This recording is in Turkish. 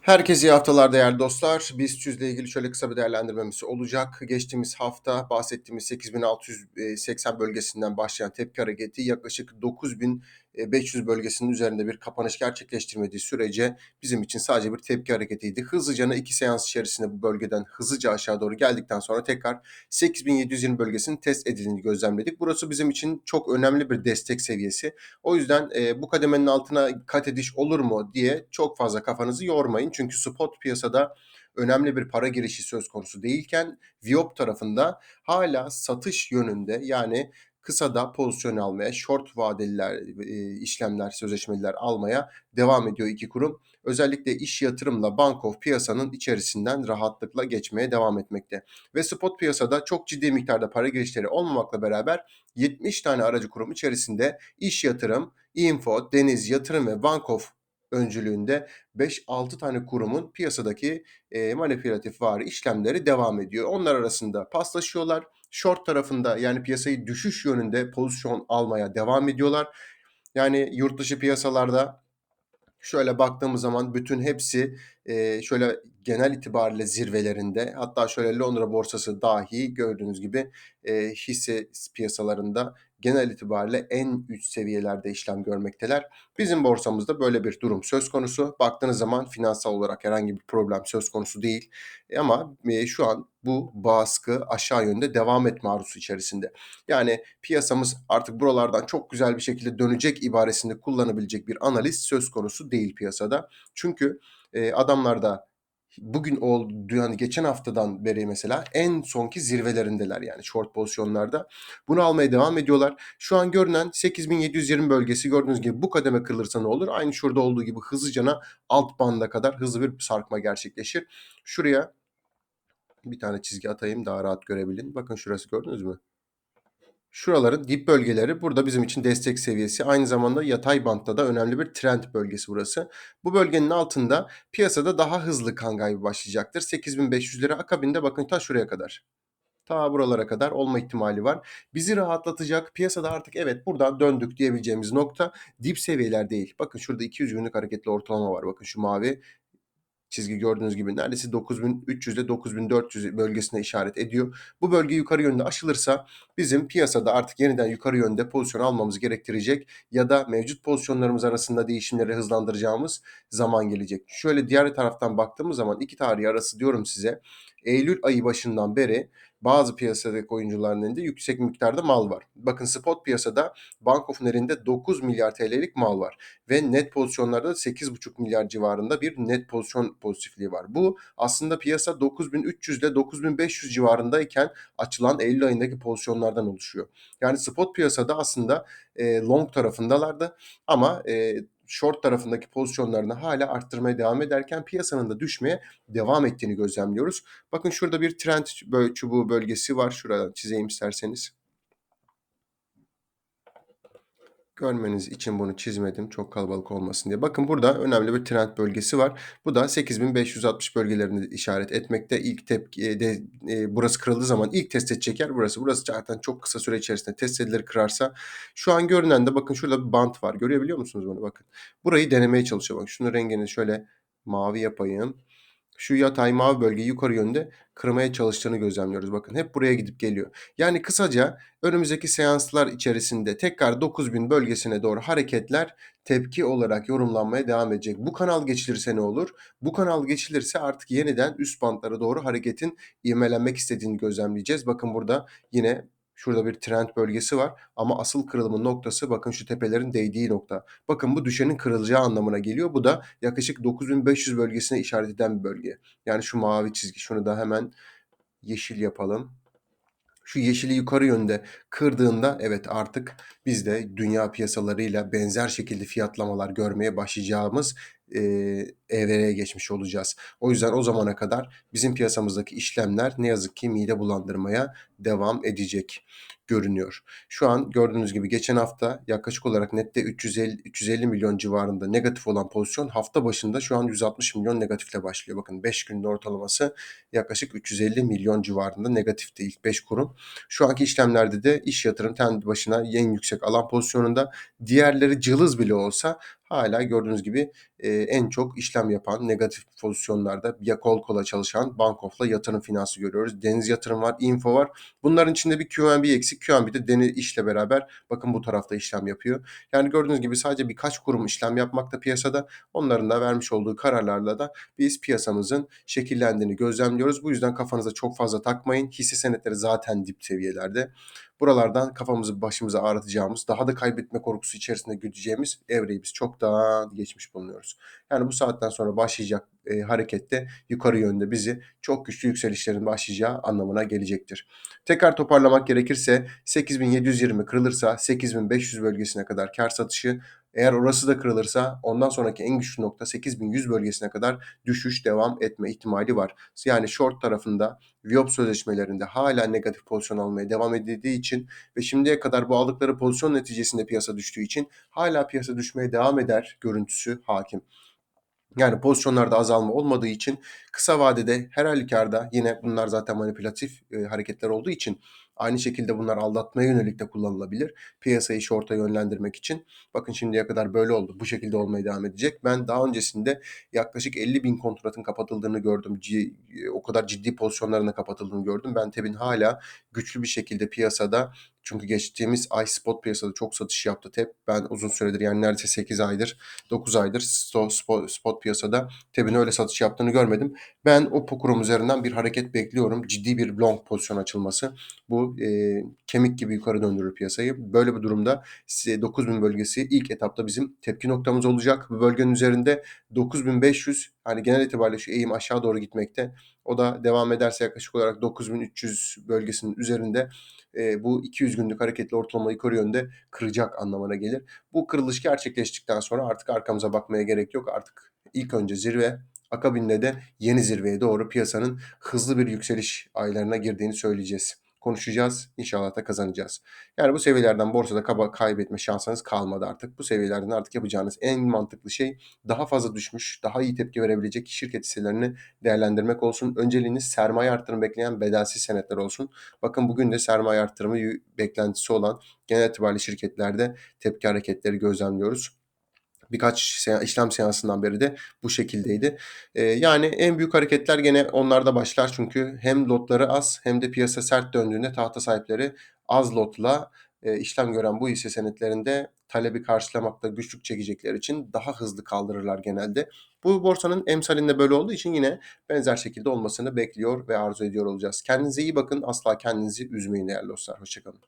Herkese iyi haftalar değerli dostlar. BIST ile ilgili şöyle kısa bir değerlendirmemiz olacak. Geçtiğimiz hafta bahsettiğimiz 8680 bölgesinden başlayan tepki hareketi yaklaşık 9500 bölgesinin üzerinde bir kapanış gerçekleştirmediği sürece bizim için sadece bir tepki hareketiydi. Hızlıca iki seans içerisinde bu bölgeden hızlıca aşağı doğru geldikten sonra tekrar 8720 bölgesinin test edildiğini gözlemledik. Burası bizim için çok önemli bir destek seviyesi. O yüzden e, bu kademenin altına kat ediş olur mu diye çok fazla kafanızı yormayın. Çünkü spot piyasada önemli bir para girişi söz konusu değilken Viop tarafında hala satış yönünde yani kısada pozisyon almaya, short vadeliler e, işlemler, sözleşmeler almaya devam ediyor iki kurum. Özellikle iş yatırımla Bankof piyasanın içerisinden rahatlıkla geçmeye devam etmekte. Ve spot piyasada çok ciddi miktarda para girişleri olmamakla beraber 70 tane aracı kurum içerisinde iş yatırım, Info, Deniz Yatırım ve Bankof öncülüğünde 5-6 tane kurumun piyasadaki e, manipülatif vari işlemleri devam ediyor. Onlar arasında paslaşıyorlar. Short tarafında yani piyasayı düşüş yönünde pozisyon almaya devam ediyorlar. Yani yurt dışı piyasalarda şöyle baktığımız zaman bütün hepsi e, şöyle genel itibariyle zirvelerinde hatta şöyle Londra borsası dahi gördüğünüz gibi e, hisse piyasalarında genel itibariyle en üst seviyelerde işlem görmekteler. Bizim borsamızda böyle bir durum söz konusu. Baktığınız zaman finansal olarak herhangi bir problem söz konusu değil. E ama e, şu an bu baskı aşağı yönde devam etme arzusu içerisinde. Yani piyasamız artık buralardan çok güzel bir şekilde dönecek ibaresinde kullanabilecek bir analiz söz konusu değil piyasada. Çünkü e, adamlar da bugün oldu yani geçen haftadan beri mesela en sonki zirvelerindeler yani short pozisyonlarda. Bunu almaya devam ediyorlar. Şu an görünen 8720 bölgesi gördüğünüz gibi bu kademe kırılırsa ne olur? Aynı şurada olduğu gibi hızlıcana alt banda kadar hızlı bir sarkma gerçekleşir. Şuraya bir tane çizgi atayım daha rahat görebilin. Bakın şurası gördünüz mü? Şuraların dip bölgeleri burada bizim için destek seviyesi. Aynı zamanda yatay bantta da önemli bir trend bölgesi burası. Bu bölgenin altında piyasada daha hızlı kan kaybı başlayacaktır. 8500 lira akabinde bakın ta şuraya kadar. Ta buralara kadar olma ihtimali var. Bizi rahatlatacak piyasada artık evet buradan döndük diyebileceğimiz nokta dip seviyeler değil. Bakın şurada 200 günlük hareketli ortalama var. Bakın şu mavi çizgi gördüğünüz gibi neredeyse 9300 ile 9400 bölgesine işaret ediyor. Bu bölge yukarı yönde aşılırsa bizim piyasada artık yeniden yukarı yönde pozisyon almamız gerektirecek ya da mevcut pozisyonlarımız arasında değişimleri hızlandıracağımız zaman gelecek. Şöyle diğer taraftan baktığımız zaman iki tarih arası diyorum size Eylül ayı başından beri bazı piyasadaki oyuncuların elinde yüksek miktarda mal var. Bakın spot piyasada Bank of elinde 9 milyar TL'lik mal var ve net pozisyonlarda 8,5 milyar civarında bir net pozisyon pozitifliği var. Bu aslında piyasa 9300 ile 9500 civarındayken açılan Eylül ayındaki pozisyonlardan oluşuyor. Yani spot piyasada aslında e, long tarafındalardı ama e, short tarafındaki pozisyonlarını hala arttırmaya devam ederken piyasanın da düşmeye devam ettiğini gözlemliyoruz. Bakın şurada bir trend çubuğu bölgesi var. Şuradan çizeyim isterseniz. Görmeniz için bunu çizmedim çok kalabalık olmasın diye. Bakın burada önemli bir trend bölgesi var. Bu da 8560 bölgelerini işaret etmekte. İlk tepki e, de e, burası kırıldığı zaman ilk test edecek yer burası. Burası zaten çok kısa süre içerisinde test edilir kırarsa. Şu an görünen de bakın şurada bir bant var. Görebiliyor musunuz bunu? Bakın. Burayı denemeye çalışıyor. Bak şunu rengini şöyle mavi yapayım şu yatay mavi bölgeyi yukarı yönde kırmaya çalıştığını gözlemliyoruz. Bakın hep buraya gidip geliyor. Yani kısaca önümüzdeki seanslar içerisinde tekrar 9000 bölgesine doğru hareketler tepki olarak yorumlanmaya devam edecek. Bu kanal geçilirse ne olur? Bu kanal geçilirse artık yeniden üst bantlara doğru hareketin ivmelenmek istediğini gözlemleyeceğiz. Bakın burada yine Şurada bir trend bölgesi var ama asıl kırılımın noktası bakın şu tepelerin değdiği nokta. Bakın bu düşenin kırılacağı anlamına geliyor. Bu da yaklaşık 9500 bölgesine işaret eden bir bölge. Yani şu mavi çizgi şunu da hemen yeşil yapalım. Şu yeşili yukarı yönde kırdığında evet artık biz de dünya piyasalarıyla benzer şekilde fiyatlamalar görmeye başlayacağımız e, evreye geçmiş olacağız. O yüzden o zamana kadar bizim piyasamızdaki işlemler ne yazık ki mide bulandırmaya devam edecek görünüyor. Şu an gördüğünüz gibi geçen hafta yaklaşık olarak nette 350 350 milyon civarında negatif olan pozisyon hafta başında şu an 160 milyon negatifle başlıyor. Bakın 5 günde ortalaması yaklaşık 350 milyon civarında negatifti ilk 5 kurum. Şu anki işlemlerde de iş yatırım kendi başına en yüksek alan pozisyonunda diğerleri cılız bile olsa hâlâ gördüğünüz gibi, eee, en çok işlem yapan, negatif pozisyonlarda ya kol kola çalışan Bank-Of'la Yatırım Finans'ı görüyoruz. Deniz Yatırım var, Info var. Bunların içinde bir QNB eksik. QNB de Deni İş'le beraber bakın bu tarafta işlem yapıyor. Yani gördüğünüz gibi sadece birkaç kurum işlem yapmakta piyasada. Onların da vermiş olduğu kararlarla da biz piyasamızın şekillendiğini gözlemliyoruz. Bu yüzden kafanıza çok fazla takmayın. Hisse senetleri zaten dip seviyelerde. Buralardan kafamızı başımızı ağrıtacağımız, daha da kaybetme korkusu içerisinde güdeceğimiz evreyi biz çoktan geçmiş bulunuyoruz. Yani bu saatten sonra başlayacak, eee, hareket de yukarı yönde bizi çok güçlü yükselişlerin başlayacağı anlamına gelecektir. Tekrar toparlamak gerekirse 8.720 kırılırsa 8.500 bölgesine kadar kâr satışı, eğer orası da kırılırsa ondan sonraki en güçlü nokta 8.100 bölgesine kadar düşüş devam etme ihtimali var. Yani short tarafında VWAP sözleşmelerinde hâlâ negatif pozisyon almaya devam edildiği için ve şimdiye kadar bu aldıkları pozisyon neticesinde piyasa düştüğü için hâlâ piyasa düşmeye devam eder görüntüsü hâkim. Yani pozisyonlarda azalma olmadığı için kısa vadede her halükarda yine bunlar zaten manipülatif, eee, hareketler olduğu için aynı şekilde bunlar aldatmaya yönelik de kullanılabilir. Piyasayı short'a yönlendirmek için. Bakın şimdiye kadar böyle oldu. Bu şekilde olmaya devam edecek. Ben daha öncesinde yaklaşık 50.000 kontratın kapatıldığını gördüm. Ci o kadar ciddi pozisyonların da kapatıldığını gördüm. Ben TEB'in hâlâ güçlü bir şekilde piyasada çünkü geçtiğimiz ay spot piyasada çok satış yaptı TEB. Ben uzun süredir yani neredeyse 8 aydır, 9 aydır sto spo spot piyasada TEB'in öyle satış yaptığını görmedim. Ben o kurum üzerinden bir hareket bekliyorum. Ciddi bir long pozisyon açılması. Bu, eee, kemik gibi yukarı döndürür piyasayı. Böyle bir durumda size 9.000 bölgesi ilk etapta bizim tepki noktamız olacak. Bu bölgenin üzerinde 9.500 hani genel itibariyle şu eğim aşağı doğru gitmekte. O da devam ederse yaklaşık olarak 9.300 bölgesinin üzerinde, eee, bu 200 günlük hareketli ortalamayı yukarı yönde kıracak anlamına gelir. Bu kırılış gerçekleştikten sonra artık arkamıza bakmaya gerek yok. Artık ilk önce zirve, akabinde de yeni zirveye doğru piyasanın hızlı bir yükseliş aylarına girdiğini söyleyeceğiz. Konuşacağız, inşallah da kazanacağız. Yani bu seviyelerden borsada kaba kaybetme şansınız kalmadı artık. Bu seviyelerden artık yapacağınız en mantıklı şey daha fazla düşmüş, daha iyi tepki verebilecek şirket hisselerini değerlendirmek olsun. Önceliğiniz sermaye arttırımı bekleyen bedelsiz senetler olsun. Bakın bugün de sermaye arttırımı yü beklentisi olan genel itibariyle şirketlerde tepki hareketleri gözlemliyoruz. Birkaç işlem seansından beri de bu şekildeydi. Yani en büyük hareketler gene onlarda başlar çünkü hem lotları az hem de piyasa sert döndüğünde tahta sahipleri az lotla, işlem gören bu hisse senetlerinde talebi karşılamakta güçlük çekecekleri için daha hızlı kaldırırlar genelde. Bu borsanın emsalinde böyle olduğu için yine benzer şekilde olmasını bekliyor ve arzu ediyor olacağız. Kendinize iyi bakın. Asla kendinizi üzmeyin değerli dostlar. Hoşça kalın.